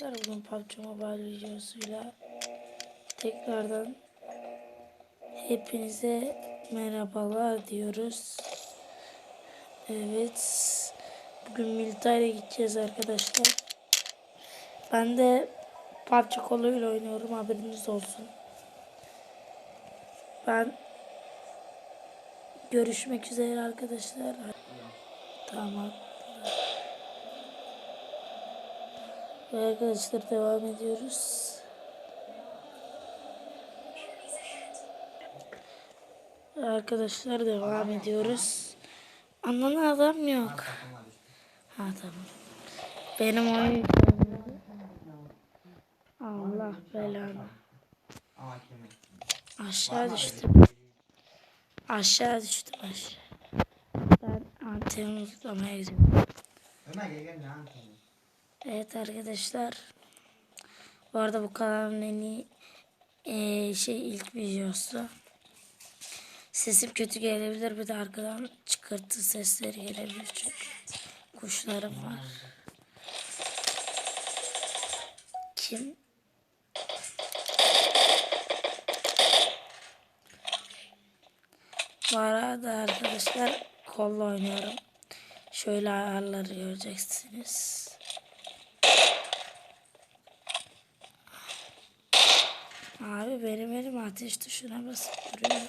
Bugün PUBG Mobile videosuyla tekrardan hepinize merhabalar diyoruz. Evet. Bugün Milita'ya gideceğiz arkadaşlar. Ben de PUBG koluyla oynuyorum haberiniz olsun. Ben görüşmek üzere arkadaşlar. Tamam. Ve arkadaşlar devam ediyoruz. Arkadaşlar devam ediyoruz. Anlanan adam yok. Ha tamam. Benim oyun Allah belanı. Aşağı düştüm. Aşağı düştüm aşağı. Ben anteni gidiyorum. Ömer gel gel ne yapayım? Evet arkadaşlar. Bu arada bu kanalın en iyi eee, şey ilk videosu. Sesim kötü gelebilir. Bir de arkadan çıkırtı sesleri gelebilir çünkü. Kuşlarım var. Kim? Bu arada arkadaşlar kolla oynuyorum. Şöyle ayarları göreceksiniz. Abi benim elim ateş tuşuna basıp duruyor.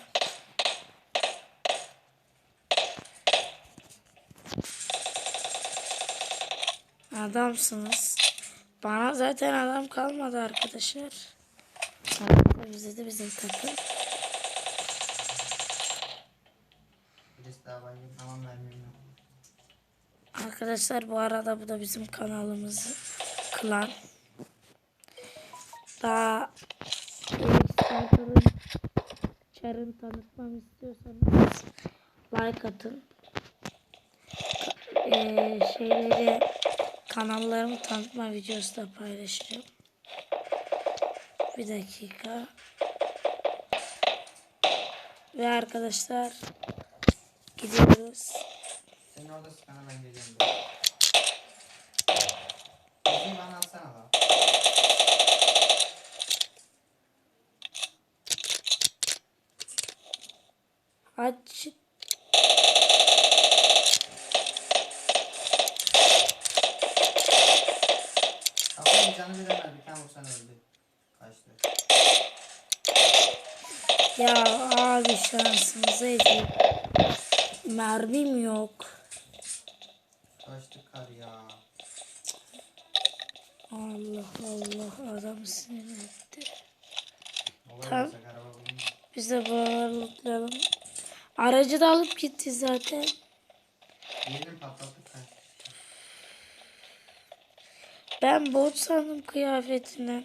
Adamsınız. Bana zaten adam kalmadı arkadaşlar. Arkadaşlar bize de bizim takım. Arkadaşlar bu arada bu da bizim kanalımız klan. Daha Starter'ın Char'ın tanıtmamı istiyorsanız like atın. Ee, şeyleri kanallarımı tanıtma videosu da paylaşacağım. Bir dakika. Ve arkadaşlar gidiyoruz. Senin orada ben geliyorum. böyle. Bizim bana atsana da. Aç Kafayı canı veremez. Bir tane vursan öldü. Kaçtı. Ya abi şansımıza edeyim. Mermim yok. Kaçtı kar ya. Allah Allah adam sinir etti. Olay Tamam. Biz de buraları lootlayalım. Aracı da alıp gitti zaten. Patlattık. Ben bot sandım kıyafetinden.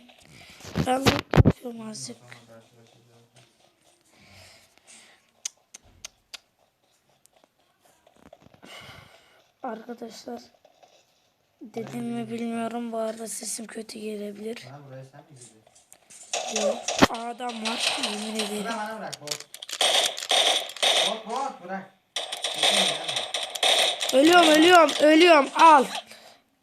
Ben loot yapıyorum azıcık. Arkadaşlar dedim mi bilmiyorum bu arada sesim kötü gelebilir. Ha buraya sen mi gidiyorsun? Yok adam var yemin ederim. Ölüyorum ölüyorum ölüyorum al.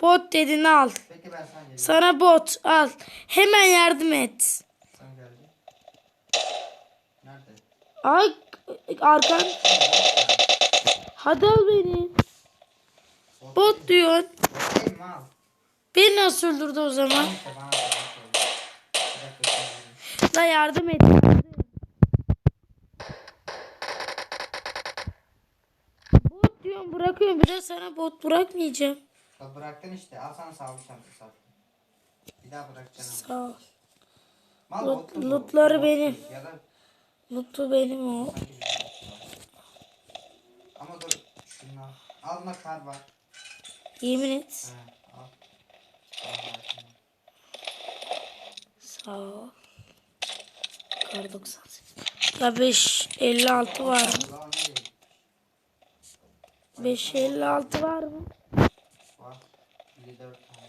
Bot dedin al. Peki ben sana. Sana bot al. Hemen yardım et. Sen geldin. Ay arkan. Hadi al beni. Bot diyorsun. Al? Beni nasıl öldürdü o zaman? La yardım et. Diyorum bırakıyorum. Bir de sana bot bırakmayacağım. Bıraktın işte. Al sana sağlık çantası al. Bir daha bırakacaksın. Sağ ol. Mal bu. lootları Bot benim. Ya da Mutlu benim o. şey. Ama dur. Şunu al. Al buna kar var. Yemin et. He al. Sağ ol. Kar 98. Ya 556 var mı? Ulan ne diyeyim? 556 var mı? Var. Bir de dört tane.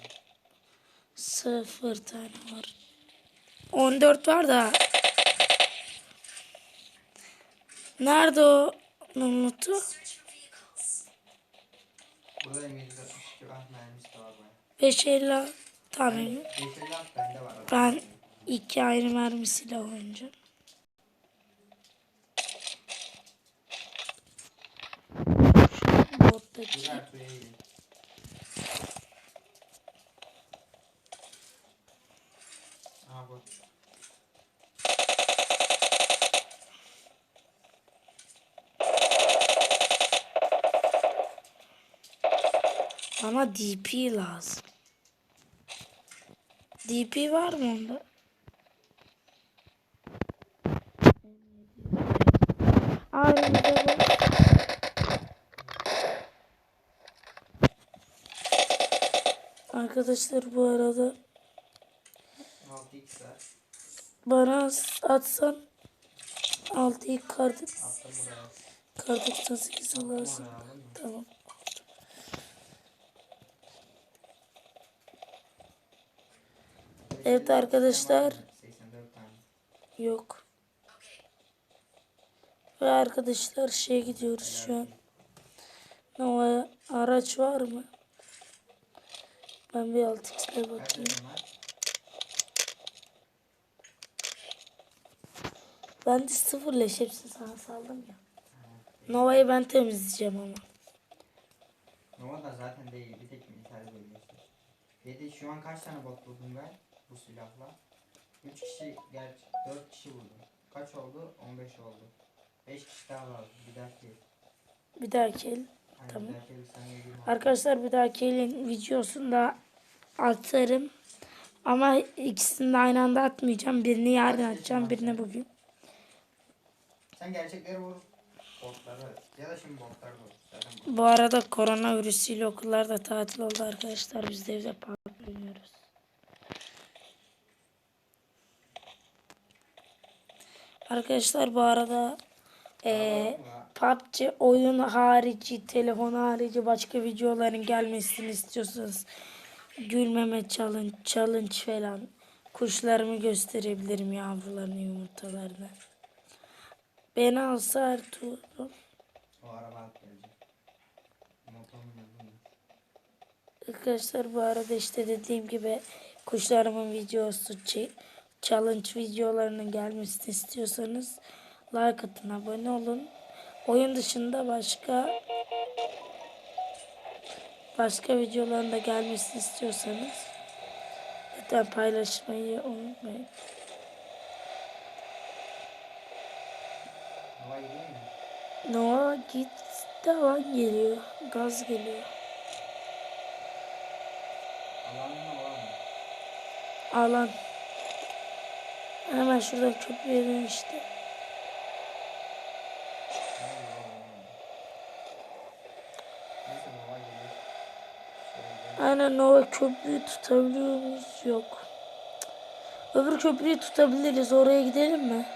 Sıfır tane var. 14 var da. Nerede o Mumut'u? Burada M762 var. Mermisi de var baya. 550 Tamam. Yeşil at bende var. Ben iki ayrı mermisiyle oynayacağım. Bu. Bana DP lazım. DP var mı onda? Aynı bir de bu. Arkadaşlar bu arada 6x var. bana atsan 6'yı kart, Attım buraya. kart 98 alırsın. Tamam. Evet arkadaşlar. 84 tane. Yok. Ve arkadaşlar şeye gidiyoruz şu an. Nova araç var mı? Ben bir 6x'le Kaç bakayım. Ben de sıfır leş hepsini sana saldım ya. Nova'yı ben temizleyeceğim ama. Nova da zaten değil. Bir tek militer bölgesi. Dedi şu an kaç tane bot buldum ben bu silahla? 3 kişi gerçi 4 kişi vurdum. Kaç oldu? 15 oldu. 5 kişi daha lazım. Bir dahaki. Bir dahaki Tamam. Arkadaşlar bir dahaki elin videosunu da atarım. Ama ikisini de aynı anda atmayacağım. Birini yarın atacağım, birini bugün. Sen gerçekleri vur. Botları ya da şimdi botları vur. Bu arada koronavirüsüyle okullar da tatil oldu arkadaşlar. Biz de evde PUBG oynuyoruz. Arkadaşlar bu arada eee PUBG oyun harici, telefon harici başka videoların gelmesini istiyorsanız gülmeme challenge, challenge falan kuşlarımı gösterebilirim yavrularını yumurtalarını. Beni alsa Ertuğrul. Arkadaşlar bu arada işte dediğim gibi kuşlarımın videosu challenge videolarının gelmesini istiyorsanız like atın abone olun. Oyun dışında başka başka videoların da gelmesini istiyorsanız lütfen paylaşmayı unutmayın. Noah git devam geliyor. Gaz geliyor. Alan. Hemen şuradan köprüye dön işte. Neyse hava gelir. Şöyle. Aynen Nova köprüyü tutabiliyor muyuz? Yok. Öbür köprüyü tutabiliriz. Oraya gidelim mi?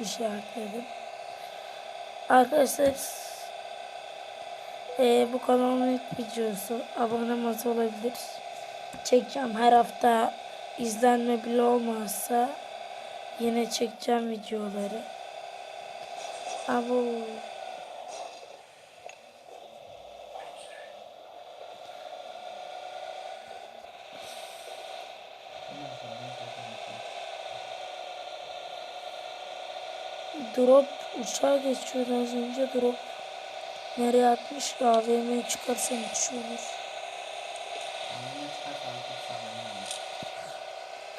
İşaretledim. Arkadaşlar eee, bu kanalın ilk videosu. Abone olabilir. Çekeceğim her hafta izlenme bile olmazsa yine çekeceğim videoları. Abo. Drop uçağa geçiyordu az önce drop. Nereye atmış ki AVM'ye çıkarsam uçuyordur.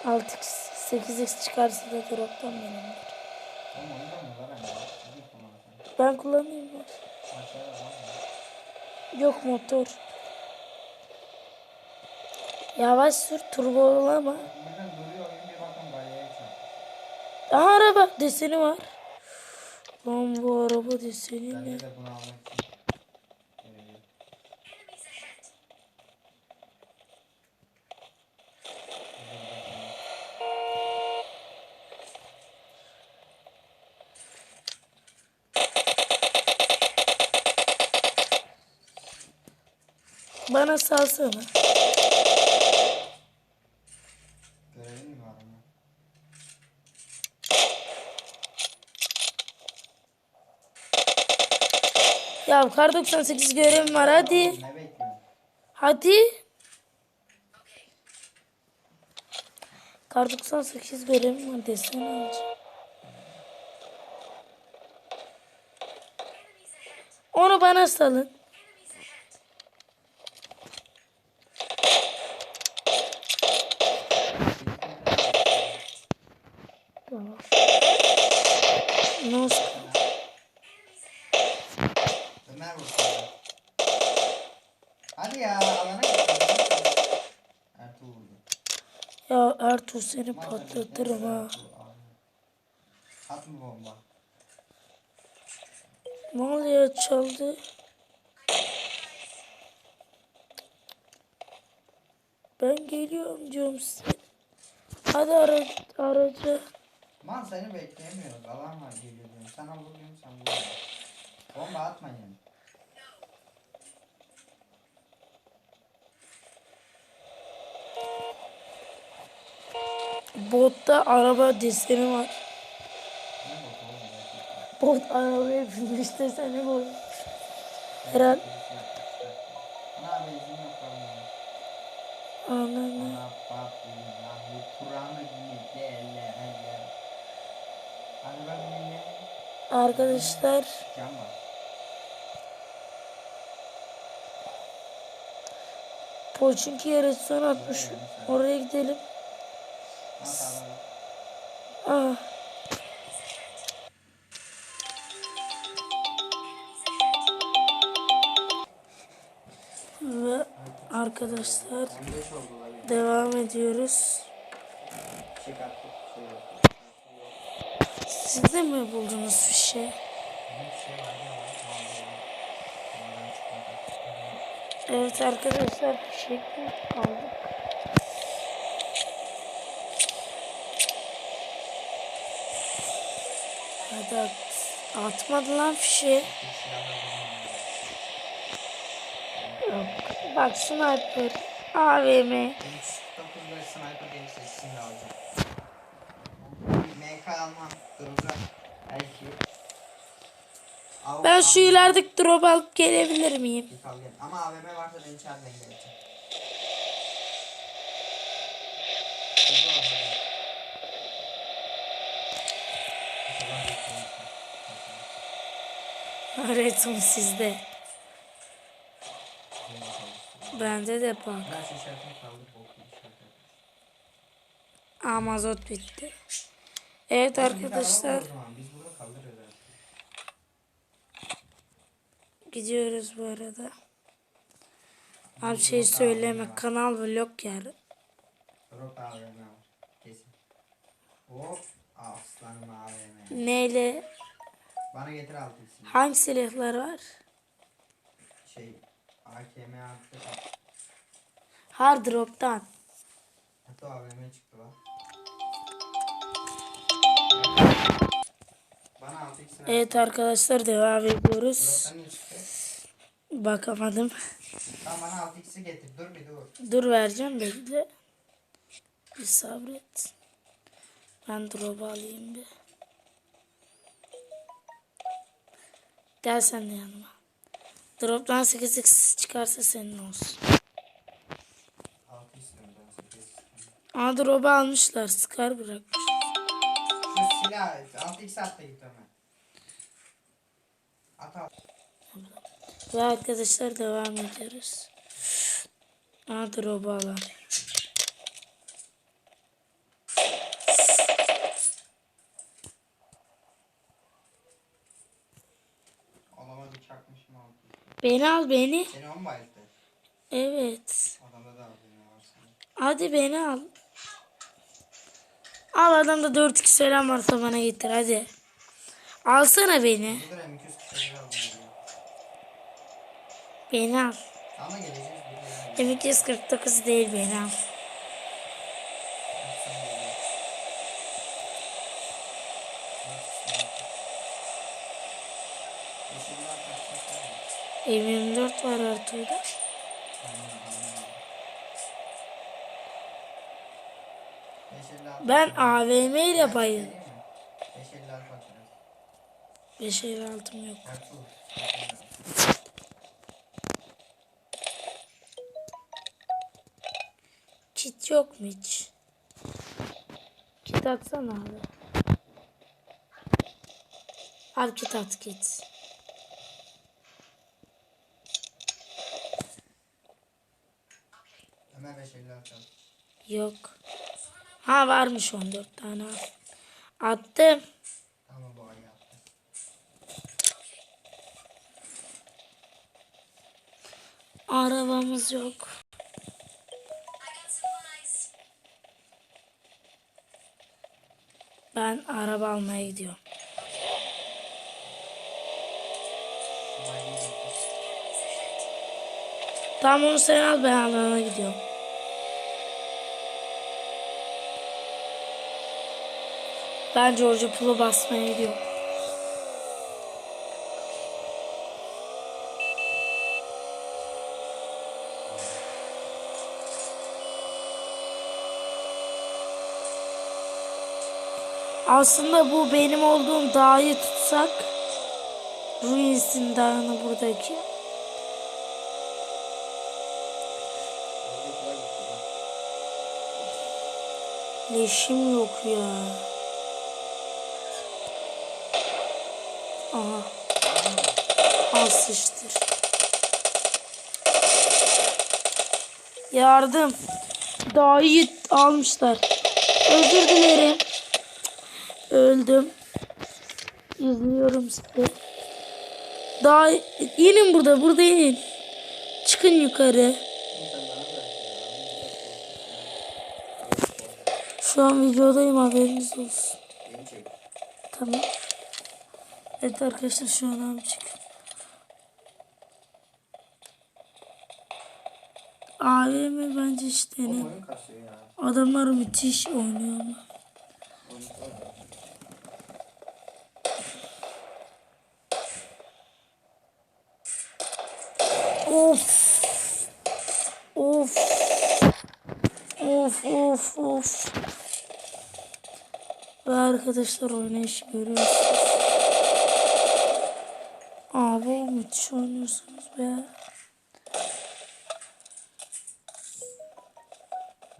6x 8x çıkarsa da drop'tan benimdir. Ben kullanayım mı? Yok motor. Yavaş sür turbo olama. Aha araba deseni var. Lan bu araba deseni ne? Bana salsana. Ya kar 98 görevim var hadi. Hadi. Kar 98 görevim var desene önce. Onu bana salın. Nasıl? Ömer vurdu. Hadi ya alana. Ertuğ vurdu. Ya Ertuğ seni patlatırım ha. At bomba? Ne oluyor çaldı? Ben geliyorum diyorum size. Hadi ara, aracı. Man seni bekleyemiyoruz. Alan var geliyor diyorum. Sana vuruyorum sen vuruyorsun. Bomba atma yani. Botta araba deseni var. Bot arabaya binmiş deseni var. Herhal. Ana benzin yok Arkadaşlar Cam var. Poçinki yere son atmış. Oraya gidelim. Ah. Ve arkadaşlar 15 oldular ya. devam ediyoruz. Şey. Siz de mi buldunuz bir şey? Şey. Evet arkadaşlar şey aldık. Hadi at. Atmadı lan silahlar Yok. Bak sniper. AVM. Ben şu ilerideki drop alıp gelebilir miyim? Ama AVM varsa beni çağır ben geleceğim. Öğretim sizde. Bende de bak. Ben şu işaretini kaldır. Bok gibi işaret. Aa, mazot bitti. Evet arkadaşlar O zaman Biz burada kaldırıyoruz artık. Gidiyoruz bu arada. Abi şey söyleme kanal vlog. Kesin. Hop. Aslanım AVM. Neyle Bana getir altısını. hangi silahlar var? Şey. AKM attı. Hard drop'tan. Hatta AVM çıktı lan. Bana 6 x Evet arkadaşlar devam ediyoruz. Bakamadım. Tamam bana 6 x'i getir. Dur bir dur. Dur vereceğim bekle. Bir sabret. Ben drop alayım bir. Gel sen de yanıma. Drop'tan 8x çıkarsa senin olsun. 6 istiyorum ben 8 istiyorum. Aa drop'u almışlar. Scar bırakmış. Silah 6 x at da git Ömer. At al. Ve arkadaşlar devam ediyoruz. Aa drop'u alalım. Olama bir çakmışım 6 Beni al beni. Seni 10 bayıldı. Evet. Adamda da var senin. Hadi beni al. Al adamda 4 2 selam varsa bana getir hadi. Alsana beni. Dur hem 200 kişi aldım. geliyor. Beni al. Ama geleceğiz bir de. M249 değil beni al. Sen geliyor. Yeşiller kaçacak var mı? M24 var Artu'da. Aynen, aynen. Yeşiller Ben AVM ile bayıldım. Değil mi? Yeşiller kaçacak. 5 el altım yok. Ertuğrul, yeşiller. Kit yok mu hiç? Kit atsana abi. Abi kit at kit. Ömer 550 atalım. Yok. Ha varmış 14 tane. Attım. Ama bu ayı. Arabamız yok. Ben araba almaya gidiyorum. Tamam onu sen al ben alana gidiyorum. Ben George Pool'u basmaya gidiyorum. Aslında bu benim olduğum dağı tutsak Ruins'in dağını buradaki. Leşim yok ya. Aha. Al sıçtır. Yardım. Daha iyi almışlar. Özür dilerim. Öldüm. İzliyorum sizi. Daha inin burada. Burada inin. Çıkın yukarı. Şu an videodayım haberiniz olsun. Tamam. Evet arkadaşlar şu an abi çık. AVM bence işte ne? Adamlar müthiş oynuyor ama. Of. Of. Of of of. Ve arkadaşlar oynayışı görüyorsunuz. Abi müthiş oynuyorsunuz be.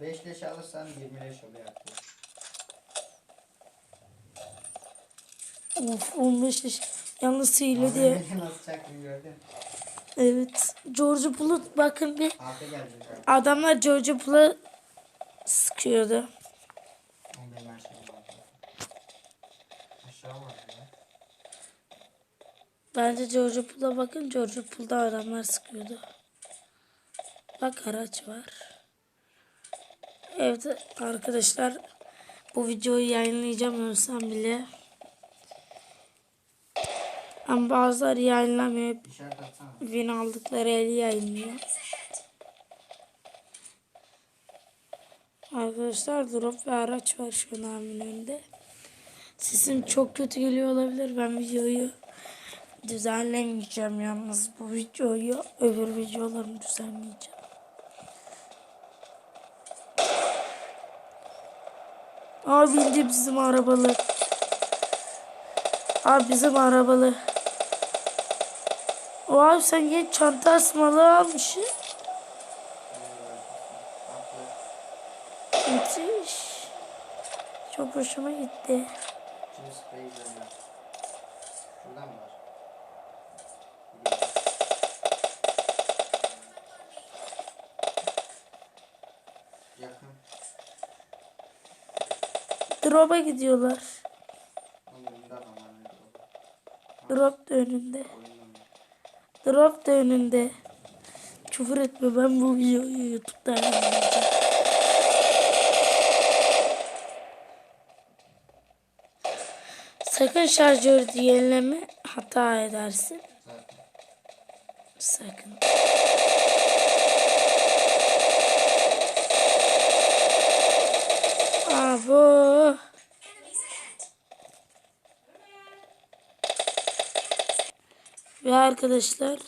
5 leş alırsan 20 leş oluyor artık. Of 15 yaş. Yalnız hile diye. Nasıl çaktın gördün. Evet. George Bulut bakın bir. Gelecek abi. Adamlar George Bull'u sıkıyordu. Onu benim her şeyim var. Aşağı var ya. Bence George Pool'a bakın. George Pool'da adamlar sıkıyordu. Bak araç var. Evet arkadaşlar bu videoyu yayınlayacağım ölsem bile. Ama bazıları yayınlamıyor. Win aldıkları eli yayınlıyor. Arkadaşlar drop ve araç var şu an önünde. Sesim çok kötü geliyor olabilir. Ben videoyu düzenlemeyeceğim yalnız bu videoyu öbür videolarımı düzenleyeceğim. Abi indi bizim arabalı. Abi bizim arabalı. O abi sen yine çanta asmalı almışsın. Müthiş. Çok hoşuma gitti. Şuradan mı var? Drop'a gidiyorlar. Drop da önünde. Drop da önünde. Küfür etme ben bu videoyu YouTube'da yayınlayacağım. Sakın şarjörü yenileme hata edersin. Sakın. Abo. Ve arkadaşlar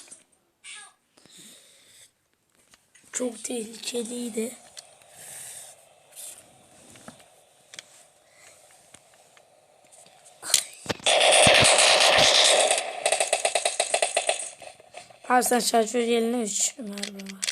çok tehlikeliydi. Sen şarjör yerine 3 mermi var.